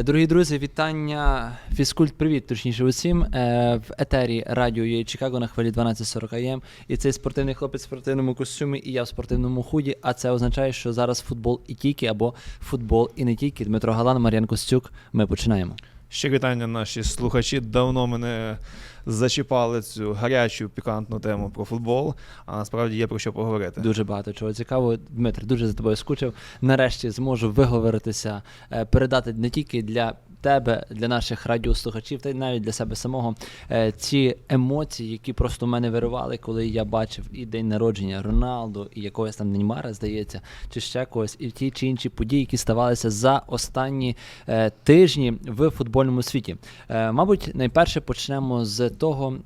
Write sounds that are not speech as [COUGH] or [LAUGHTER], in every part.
Дорогі друзі, вітання. Фізкульт, привіт, точніше усім. Е, В етері радіо є Чикаго на хвилі 12.40 АМ. І цей спортивний хлопець в спортивному костюмі, і я в спортивному худі. А це означає, що зараз футбол і тільки, або футбол і не тільки. Дмитро Галан, Мар'ян Костюк. Ми починаємо. Ще вітання наші слухачі. Давно мене зачіпали цю гарячу пікантну тему про футбол, а насправді є про що поговорити. Дуже багато чого цікавого. Дмитро, дуже за тобою скучив. Нарешті зможу виговоритися, е, передати не тільки для тебе, для наших радіослухачів, та й навіть для себе самого е, ці емоції, які просто в мене вирували, коли я бачив і день народження Роналду, і якогось там Неймара, здається, чи ще когось, і ті чи інші події, які ставалися за останні е, тижні в футбольному світі. Е, мабуть, найперше почнемо з того,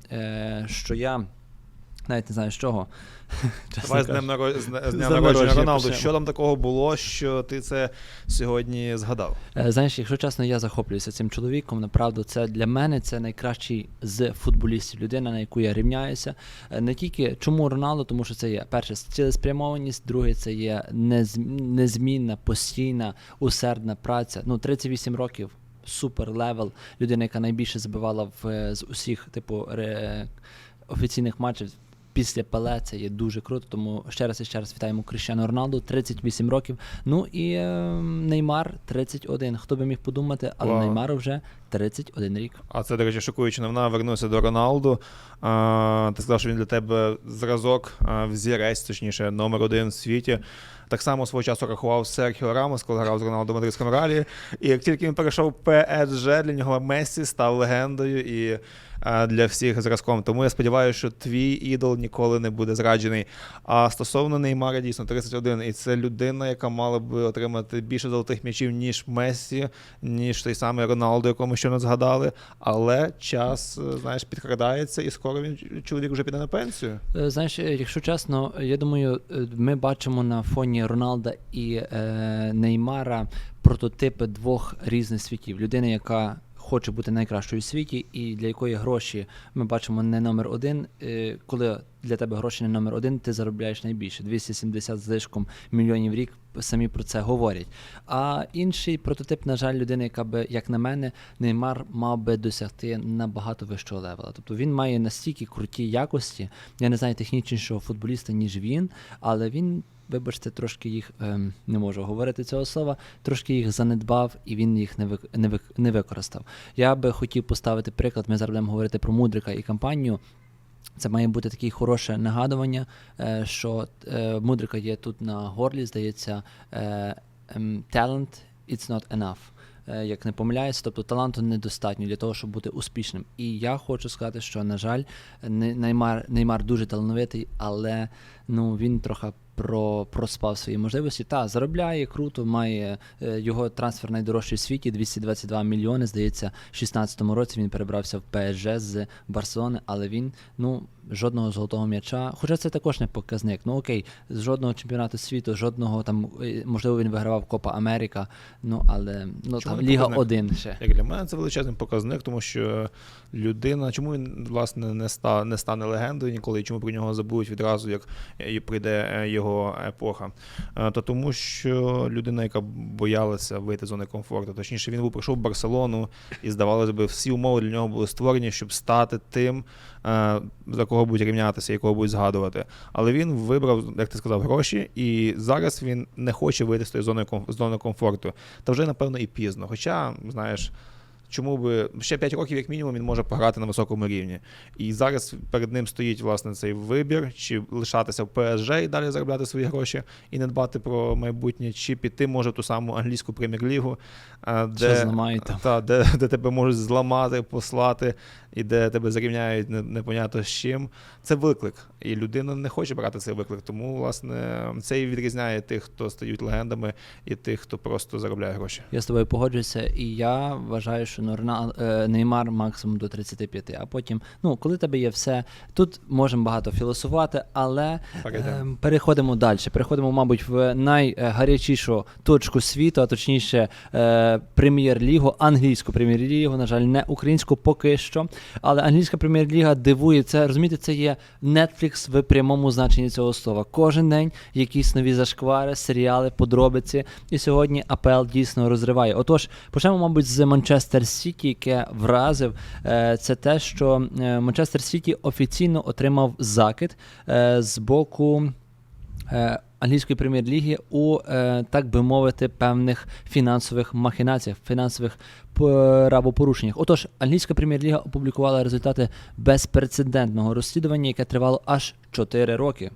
що я. Навіть не знаю з чого. [LAUGHS] Давай з днем, з з днем народження Роналду. Що там такого було, що ти це сьогодні згадав? Е, Знаєш, якщо чесно, я захоплююся цим чоловіком. Направду, це для мене це найкращий з футболістів, людина, на яку я рівняюся. Е, Не тільки чому Роналдо, тому що це є перше цілеспрямованість, друге це є незмінна, постійна, усердна праця. Ну, 38 років. Супер левел, людина, яка найбільше забивала в е, з усіх, типу, ре, офіційних матчів після Пеле. Це є дуже круто. Тому ще раз і ще раз вітаємо Кріщану Роналду, 38 років. Ну і е, Неймар 31. Хто би міг подумати, але Вау. Неймару вже 31 рік. А це, до речі, шокуюча новина. Вернувся до Роналду. А, ти сказав, що він для тебе зразок, взірець, точніше, номер один в світі. Так само свого часу рахував Серхіо Рамос, коли грав з Роналдо в Мадридському ралі. І як тільки він перейшов ПСЖ, для нього Мессі став легендою і для всіх зразком. Тому я сподіваюся, що твій ідол ніколи не буде зраджений. А стосовно Неймара, дійсно 31. І це людина, яка мала би отримати більше золотих м'ячів, ніж Мессі, ніж той самий Роналдо, якого ми щойно згадали. Але час, е, знаєш, підкрадається, і скоро він чоловік вже піде на пенсію. Е, Знаєш, е, якщо чесно, я думаю, е, ми бачимо на фоні Роналда і е, Неймара прототипи двох різних світів. Людина, яка хоче бути найкращою у світі, і для якої гроші ми бачимо не номер один. Е, коли для тебе гроші не номер один, ти заробляєш найбільше 270 з злишком мільйонів рік. Самі про це говорять. А інший прототип, на жаль, людини, яка би, як на мене, Неймар мав би досягти набагато вищого левела. Тобто він має настільки круті якості. Я не знаю технічнішого футболіста, ніж він, але він. Вибачте, трошки їх ем, не можу говорити цього слова, трошки їх занедбав і він їх не вик, не, вик, не використав. Я би хотів поставити приклад. Ми зараз будемо говорити про мудрика і кампанію. Це має бути таке хороше нагадування, е, що е, мудрика є тут на горлі, здається, е, ем, talent it's not enough. Е, Як не помиляюсь, тобто таланту недостатньо для того, щоб бути успішним. І я хочу сказати, що на жаль, Не- Неймар, Неймар дуже талановитий, але ну він трохи про проспав свої можливості. Та заробляє круто, має е, його трансфер найдорожчий в світі 222 мільйони. Здається, в 16-му році він перебрався в ПСЖ з Барселони, але він ну жодного золотого м'яча. Хоча це також не показник. Ну окей, з жодного чемпіонату світу, жодного там е, можливо він вигравав Копа Америка. Ну але ну Чому там Ліга показник? 1 ще. Як для мене це величезний показник, тому що людина, чому він власне не ста не стане легендою ніколи, і чому про нього забудуть відразу, як е, прийде е, його епоха? То тому, що людина, яка боялася вийти з зони комфорту, точніше, він був прийшов в Барселону, і здавалося б, всі умови для нього були створені, щоб стати тим, за кого будуть рівнятися, якого будуть згадувати. Але він вибрав, як ти сказав, гроші, і зараз він не хоче вийти з тої зони комфорту. Та вже напевно і пізно. Хоча, знаєш. Чому би ще 5 років, як мінімум, він може пограти на високому рівні. І зараз перед ним стоїть власне цей вибір, чи лишатися в ПСЖ і далі заробляти свої гроші і не дбати про майбутнє, чи піти може в ту саму англійську прем'єр-лігу, де, зламають там. та, де, [LAUGHS] де тебе можуть зламати, послати, і де тебе зарівняють не- непонятно з чим. Це виклик. І людина не хоче брати цей виклик. Тому, власне, це і відрізняє тих, хто стають легендами, і тих, хто просто заробляє гроші. Я з тобою погоджуюся, і я вважаю, що що ну, е, Неймар максимум до 35. А потім, ну, коли тебе є все, тут можемо багато філософувати, але. Ем, Переходимо далі. Переходимо, мабуть, в найгарячішу точку світу, а точніше, е, прем'єр-лігу, англійську прем'єр-лігу, на жаль, не українську поки що. Але англійська прем'єр-ліга дивує це. Розумієте, це є Netflix в прямому значенні цього слова. Кожен день якісь нові зашквари, серіали, подробиці. І сьогодні АПЛ дійсно розриває. Отож, почнемо, мабуть, з Манчестер Сіті, яке вразив. Е, це те, що е, Манчестер Сіті офіційно отримав закид е, з боку англійської прем'єр-ліги у, так би мовити, певних фінансових махінаціях, фінансових правопорушеннях. Отож, англійська прем'єр-ліга опублікувала результати безпрецедентного розслідування, яке тривало аж 4 роки.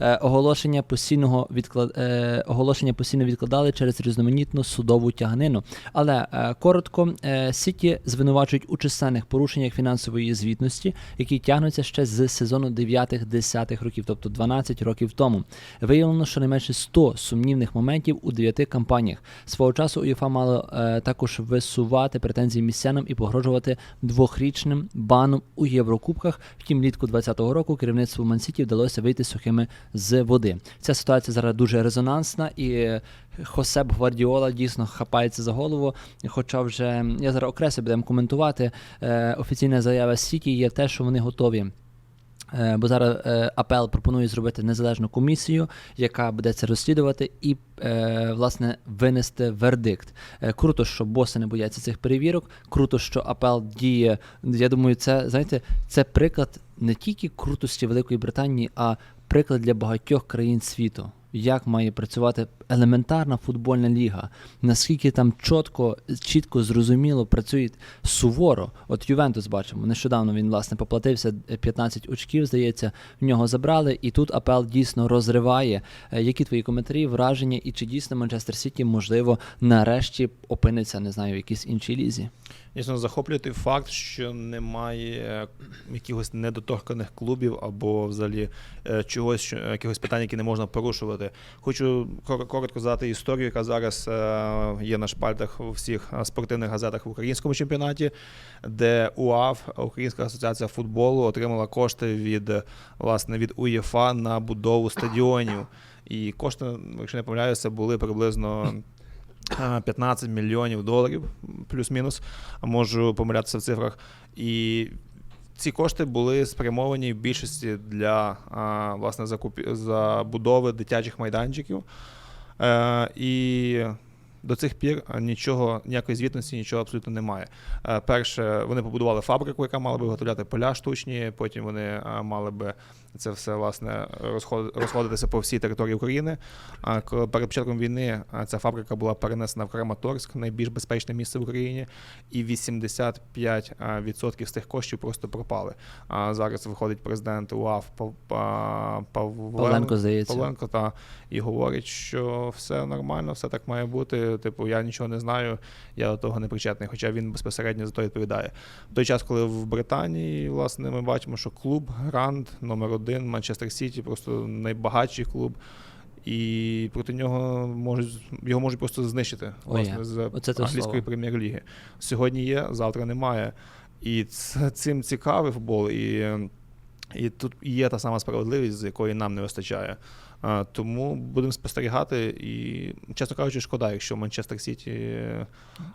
Е, оголошення постійного відклад... е, оголошення постійно відкладали через різноманітну судову тяганину. Але е, коротко, е, Сіті звинувачують у численних порушеннях фінансової звітності, які тягнуться ще з сезону 9-10 років, тобто 12 років тому. Виявлено, що не менше 100 сумнівних моментів у 9 кампаніях. Свого часу УЄФА мало е, також висувати претензії містянам і погрожувати двохрічним баном у Єврокубках. Втім, влітку 2020 року керівництву Мансіті вдалося вийти сухими з води. Ця ситуація зараз дуже резонансна і. е, Хосеп Гвардіола дійсно хапається за голову. Хоча вже я зараз окреслю будемо коментувати. Е, офіційна заява Сіті є те, що вони готові. Е, Бо зараз АПЛ пропонує зробити незалежну комісію, яка буде це розслідувати і власне винести вердикт. Круто, що боси не бояться цих перевірок. Круто, що АПЛ діє. Я думаю, це знаєте, це приклад не тільки крутості Великої Британії, а приклад для багатьох країн світу. Як має працювати елементарна футбольна ліга, наскільки там чітко, чітко зрозуміло працюють суворо. От Ювентус бачимо, нещодавно він власне поплатився е, 15 очків, здається, в нього забрали, і тут АПЛ дійсно розриває. Е, Які твої коментарі, враження, і чи дійсно Манчестер Сіті можливо нарешті опиниться, не знаю, в якійсь іншій лізі? Дійсно, захоплює той факт, що немає е, якихось недоторканих клубів або взагалі е, чогось, що- якихось питань, які не можна порушувати. Хочу коротко задати історію, яка зараз е, є на шпальтах у всіх спортивних газетах в українському чемпіонаті, де УАФ, Українська асоціація футболу, отримала кошти від власне від УЄФА на будову стадіонів. І кошти, якщо не помиляюся, були приблизно. Е, 15 мільйонів доларів, плюс-мінус, можу помилятися в цифрах. І ці кошти були спрямовані в більшості для власне закупі... забудови дитячих майданчиків. Е, і до цих пір нічого, ніякої звітності, нічого абсолютно немає. Е, перше, вони побудували фабрику, яка мала би виготовляти поля штучні. Потім вони е, мали би це все власне розход- розходитися по всій території України. А перед початком війни ця фабрика була перенесена в Краматорськ, найбільш безпечне місце в Україні, і 85% з тих коштів просто пропали. А зараз виходить президент УАФ Пав- Павленко, Павленко, здається. Павленко та і говорить, що все нормально, все так має бути. Типу, я нічого не знаю, я до того не причетний, хоча він безпосередньо за то відповідає. В той час, коли в Британії, власне, ми бачимо, що клуб Гранд номер один Манчестер Сіті, просто найбагатший клуб. І проти нього можуть його можуть просто знищити власне з оце те англійської прем'єр-ліги. Сьогодні є, завтра немає. І це, цим цікавий футбол. І, і тут є та сама справедливість, з якої нам не вистачає. Тому будемо спостерігати. І, чесно кажучи, шкода, якщо Манчестер Сіті е,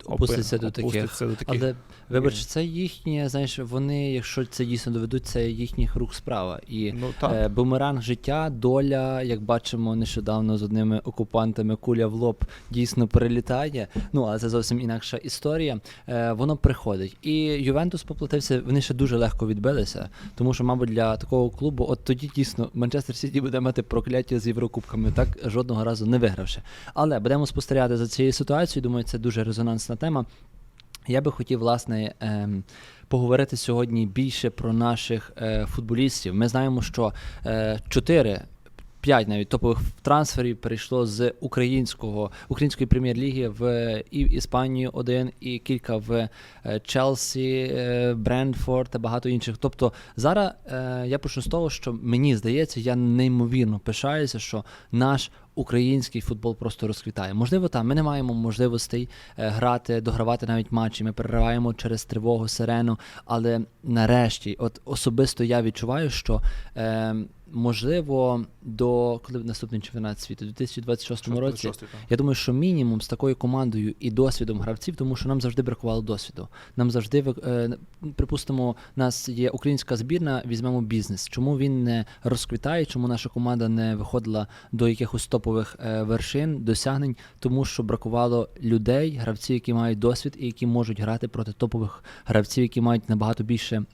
Опуститься опи- до таких. опуститься до таких. Але вибач, це їхнє, знаєш, вони, якщо це дійсно доведуть, це їхніх рук справа. І Ну, е, бумеранг життя, доля, як бачимо нещодавно з одними окупантами, куля в лоб дійсно перелітає. Ну, але це зовсім інакша історія. Е, воно приходить. І Ювентус поплатився, вони ще дуже легко відбилися, тому що, мабуть, для такого клубу, от тоді дійсно Манчестер Сіті буде мати прокляття з Єврокубками, так жодного разу не вигравши. Але будемо спостерігати за цією ситуацією. Думаю, це дуже резонансна тема. Я би хотів, власне, ем, поговорити сьогодні більше про наших е, футболістів. Ми знаємо, що е, чотири. П'ять навіть топових трансферів перейшло з українського української прем'єр-ліги в і Іспанію один, і кілька в е, Челсі, е, Брендфорд та багато інших. Тобто зараз е, я почну з того, що мені здається, я неймовірно пишаюся, що наш український футбол просто розквітає. Можливо, там ми не маємо можливостей е, грати, догравати навіть матчі. Ми перериваємо через тривогу, сирену. Але нарешті, от особисто я відчуваю, що е, можливо до коли наступний чемпіонат світу, у 2026 році. Я думаю, що мінімум з такою командою і досвідом гравців, тому що нам завжди бракувало досвіду. Нам завжди е, припустимо, нас є українська збірна, візьмемо бізнес. Чому він не розквітає? Чому наша команда не виходила до якихось топових е, вершин, досягнень? Тому що бракувало людей, гравців, які мають досвід і які можуть грати проти топових гравців, які мають набагато більше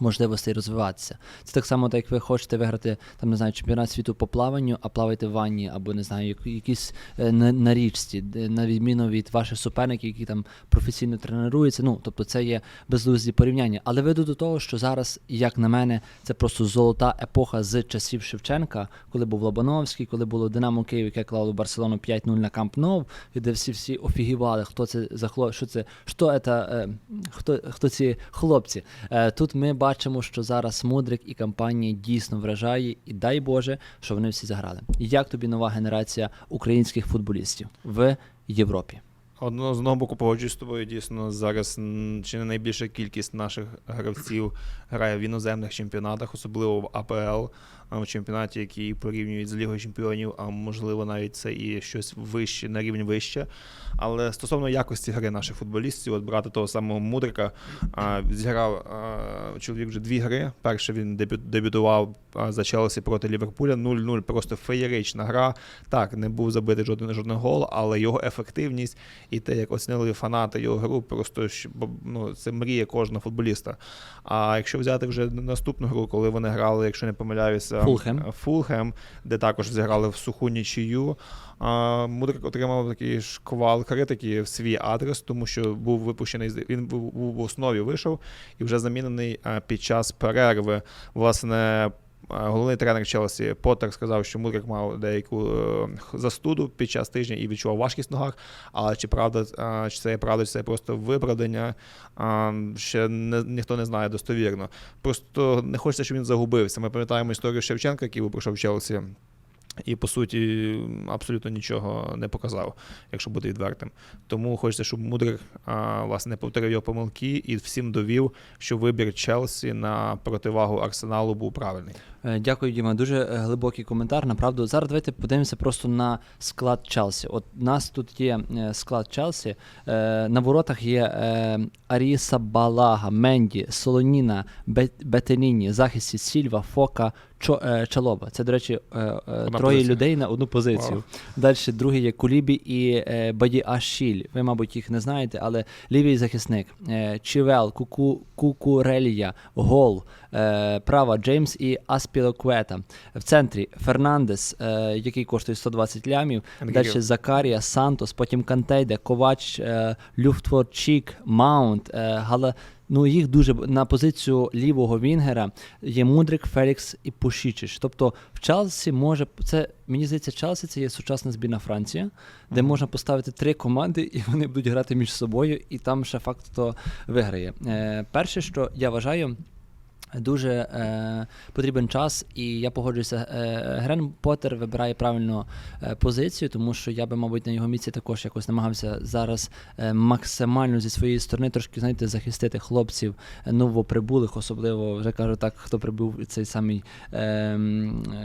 можливостей розвиватися. Це так само, так як ви хочете виграти там, не знаю, чемпіонат світу по плаванню, а плаваєте в ванні, або не знаю, як- якісь е, на, на річці, на відміну від ваших суперників, які там професійно тренуються. Ну, тобто це є безглузді порівняння. Але веду до того, що зараз, як на мене, це просто золота епоха з часів Шевченка, коли був Лобановський, коли було Динамо Київ, яке клало Барселону 5-0 на Камп Нов, і де всі всі офігівали, хто це за хлоп, що це, що це, е, хто, хто ці хлопці. Е, тут ми бачимо, що зараз Мудрик і компанія дійсно вражає, і дай Боже, що вони всі заграли. Як тобі нова генерація українських футболістів в Європі? Одно з одного боку погоджуюсь з тобою. Дійсно, зараз чи не найбільша кількість наших гравців грає в іноземних чемпіонатах, особливо в АПЛ, в чемпіонаті, який порівнюють з Лігою Чемпіонів, а можливо навіть це і щось вище на рівень вище. Але стосовно якості гри наших футболістів, от брати того самого Мудрика, зіграв чоловік вже дві гри. Перше він дебю- дебютував за Челсі проти Ліверпуля. 0-0, просто феєрична гра. Так, не був забитий жоден жоден гол, але його ефективність і те, як оцінили фанати його гру, просто ну, це мрія кожного футболіста. А якщо взяти вже наступну гру, коли вони грали, якщо не помиляюся, Фулхем. Фулхем, де також зіграли в суху нічию. Мудрик отримав такий шквал критики в свій адрес, тому що був випущений він був, в основі вийшов і вже замінений під час перерви. Власне, головний тренер Челсі Поттер сказав, що Мурик мав деяку е, застуду під час тижня і відчував важкість в ногах. Але чи правда, чи це є правда, чи це просто виправдання, ще не, ніхто не знає достовірно. Просто не хочеться, щоб він загубився. Ми пам'ятаємо історію Шевченка, який пройшов в Челсі. І по суті абсолютно нічого не показав, якщо бути відвертим. Тому хочеться, щоб Мудрик а, власне не повторив його помилки і всім довів, що вибір Челсі на противагу Арсеналу був правильний. Е, Дякую, Діма. Дуже е, глибокий коментар. Направду, зараз давайте подивимося просто на склад Челсі. От у нас тут є е, склад Челсі. На воротах є Аріса Балага, Менді, Солоніна, Бе- Бетеліні, захисті Сільва, Фока, Чо, е, Чалоба. Це, до речі, е, е, троє позиція. людей на одну позицію. Вау. Далі другий є Кулібі і е, Баді Ашіль. Ви, мабуть, їх не знаєте, але лівий захисник е, Чівел, Куку, Кукурелія, Гол, е, права Джеймс і Аспілоквета. В центрі Фернандес, е, який коштує 120 лямів. Далі Закарія, Сантос, потім Кантейде, Ковач, е, Люфтворчік, Маунт, е, Гала. Ну, їх дуже на позицію лівого Вінгера є Мудрик, Фелікс і Пушічич. Тобто в Челсі може це мені здається, Челсі це є сучасна збірна Франція, де можна поставити три команди, і вони будуть грати між собою, і там ще факт то виграє. Е, перше, що я вважаю. Дуже е, потрібен час, і я погоджуюся. Е, Грен Поттер вибирає правильну е, позицію, тому що я би, мабуть, на його місці також якось намагався зараз е, максимально зі своєї сторони трошки знаєте, захистити хлопців новоприбулих, особливо вже кажу так, хто прибув цей самий, е, е,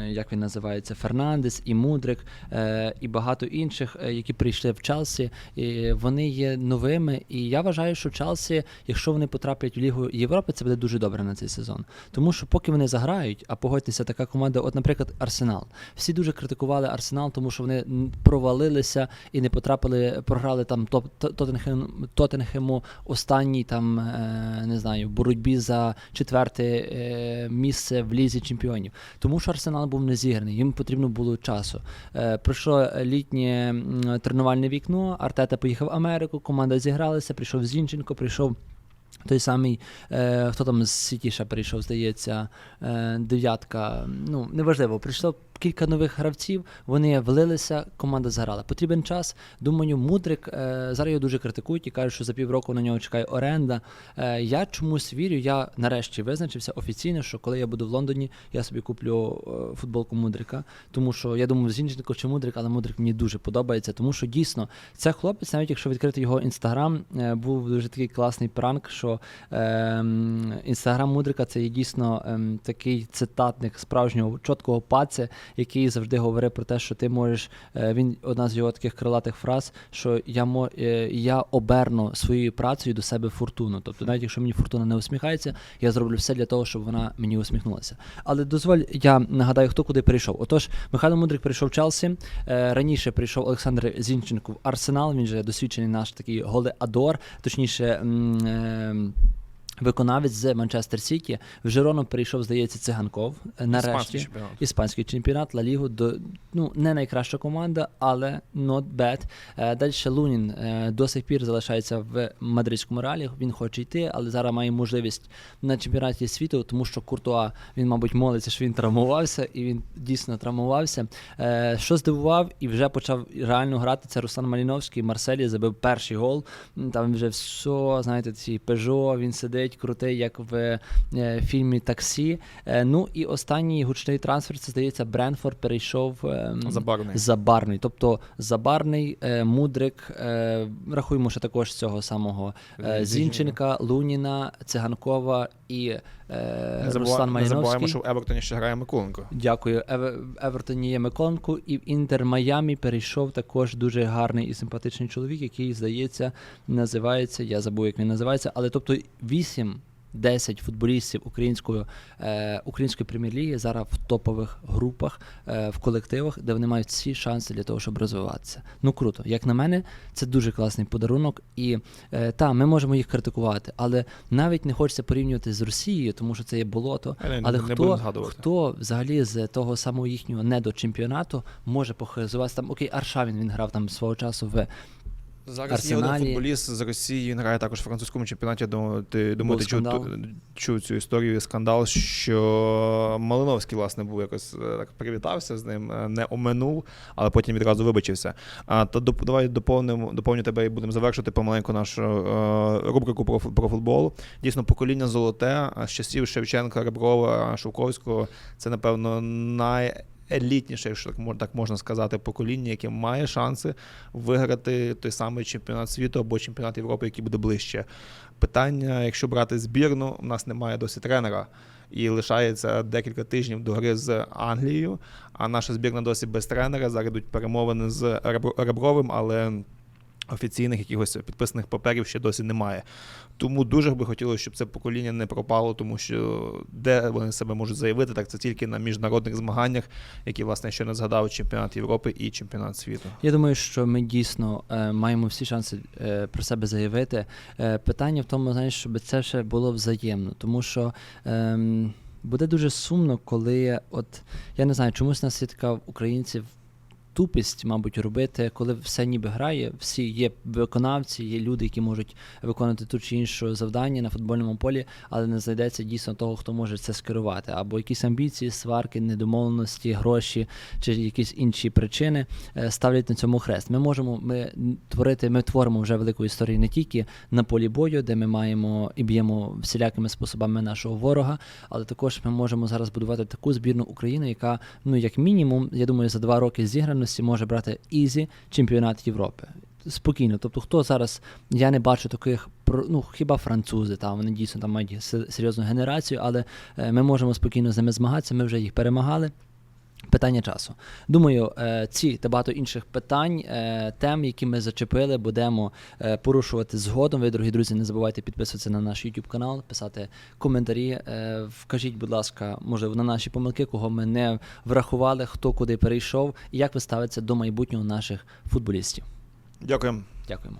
як він називається, Фернандес і Мудрик, е, і багато інших, е, які прийшли в Челсі. І вони є новими. І я вважаю, що Челсі, якщо вони потраплять в Лігу Європи, це буде дуже добре на цей сезон. Тому що поки вони заграють, а погодьтеся, така команда, от, наприклад, Арсенал. Всі дуже критикували Арсенал, тому що вони провалилися і не потрапили, програли там Тоттенхем, Тоттенхему останній там, е, не знаю, боротьбі за четверте е, місце в лізі чемпіонів. Тому що Арсенал був не зіграний, їм потрібно було часу. Е, пройшло літнє тренувальне вікно, Артета поїхав в Америку, команда зігралася, прийшов Зінченко, прийшов. Той самий, е, хто там з Сітіша прийшов, здається, е, дев'ятка. Ну, неважливо, прийшла кілька нових гравців, вони влилися, команда заграла. Потрібен час. Думаю, Мудрик е, зараз його дуже критикують і кажуть, що за півроку на нього чекає оренда. Е, я чомусь вірю. Я нарешті визначився офіційно, що коли я буду в Лондоні, я собі куплю е, футболку Мудрика. Тому що я думав, Зінченко чи Мудрик, але Мудрик мені дуже подобається. Тому що дійсно це хлопець, навіть якщо відкрити його інстаграм, був дуже такий класний пранк, що ем, інстаграм Мудрика це є дійсно ем, такий цитатник справжнього чіткого паці, який завжди говорив про те, що ти можеш. е, він одна з його таких крилатих фраз, що я мо, е, я оберну своєю працею до себе фортуну. Тобто, навіть якщо мені фортуна не усміхається, я зроблю все для того, щоб вона мені усміхнулася. Але дозволь, я нагадаю, хто куди прийшов. Отож, Михайло Мудрик прийшов в Челсі. Е, раніше прийшов Олександр Зінченко в Арсенал. Він же досвідчений наш такий голеадор, точніше. Виконавець з Манчестер Сіті в Жирону перейшов, здається, циганков. е, Нарешті Іспанський чемпіонат. іспанський чемпіонат Ла Лігу до ну не найкраща команда, але not bad. Е, Далі Лунін е, до сих пір залишається в мадридському реалі. Він хоче йти, але зараз має можливість на чемпіонаті світу, тому що Куртуа він, мабуть, молиться, що він травмувався, і він дійсно травмувався. Що здивував і вже почав реально грати. Це Руслан Маліновський. Марселі забив перший гол. Там вже все, знаєте, ці Пежо, він сидить крутий, як в е, фільмі Таксі. Е, ну і останній гучний трансфер, це здається, Бренфорд перейшов ем, Забарний. Забарний. Тобто Забарний, е, Мудрик, рахуємо ще також цього самого. Зінченка, Луніна, Циганкова і е, Не, Руслан забува... не забуваємо, Маліновський. що в Евертоні ще грає Миколенко. Дякую. Еве- В Евертоні є Миколенко, і в Інтер Майамі перейшов також дуже гарний і симпатичний чоловік, який, здається, називається. Я забув, як він називається, але тобто 8 10 футболістів української, е, української прем'єр-ліги зараз в топових групах, е, в колективах, де вони мають всі шанси для того, щоб розвиватися. Ну круто. Як на мене, це дуже класний подарунок. І е, та, ми можемо їх критикувати, але навіть не хочеться порівнювати з Росією, тому що це є болото. Але Але не хто, хто взагалі з того самого їхнього недочемпіонату може похизуватися там? Окей, Аршавін він грав там свого часу в Зараз є один футболіст з Росії, він грає також в французькому чемпіонаті. Думаю, ти думаю, ти чув, чув цю історію, скандал, що Малиновський, власне, був якось е, так привітався з ним, е, не оминув, але потім відразу вибачився. А то доп- давай доповнимо, доповню тебе і будемо завершити помаленьку нашу е, рубрику про, про футбол. Дійсно, покоління золоте з часів Шевченка, Реброва, Шовковського. Це, напевно, най. Елітніше, якщо так можна, сказати, покоління, яке має шанси виграти той самий чемпіонат світу або чемпіонат Європи, який буде ближче. Питання, якщо брати збірну, у нас немає досі тренера. І лишається декілька тижнів до гри з Англією. А наша збірна досі без тренера. Зараз йдуть перемовини з Ребро- Ребровим, але офіційних якихось підписаних паперів ще досі немає. Тому дуже би хотілося, щоб це покоління не пропало, тому що де вони себе можуть заявити, так це тільки на міжнародних змаганнях, які, власне, ще не згадав чемпіонат Європи і чемпіонат світу. Я думаю, що ми дійсно е, маємо всі шанси е, про себе заявити. Е, питання в тому, знаєш, щоб це ще було взаємно, тому що. ем, Буде дуже сумно, коли от я не знаю, чомусь нас є така українців тупість, мабуть, робити, коли все ніби грає, всі є виконавці, є люди, які можуть виконати ту чи іншу завдання на футбольному полі, але не знайдеться дійсно того, хто може це скерувати. Або якісь амбіції, сварки, недомовленості, гроші чи якісь інші причини е, ставлять на цьому хрест. Ми можемо ми творити, ми творимо вже велику історію не тільки на полі бою, де ми маємо і б'ємо всілякими способами нашого ворога, але також ми можемо зараз будувати таку збірну України, яка, ну як мінімум, я думаю, за два роки зіграності може брати ізі чемпіонат Європи. Спокійно, тобто, хто зараз я не бачу таких ну хіба французи, там вони дійсно там мають серйозну генерацію, але е, ми можемо спокійно з ними змагатися. Ми вже їх перемагали. Питання часу. Думаю, е, ці та багато інших питань, е, тем, які ми зачепили, будемо е, порушувати згодом. Ви, дорогі друзі, не забувайте підписуватися на наш YouTube канал, писати коментарі. Вкажіть, будь ласка, можливо, на наші помилки, кого ми не врахували, хто куди перейшов, і як ви ставитеся до майбутнього наших футболістів. Дякуємо. Дякуємо.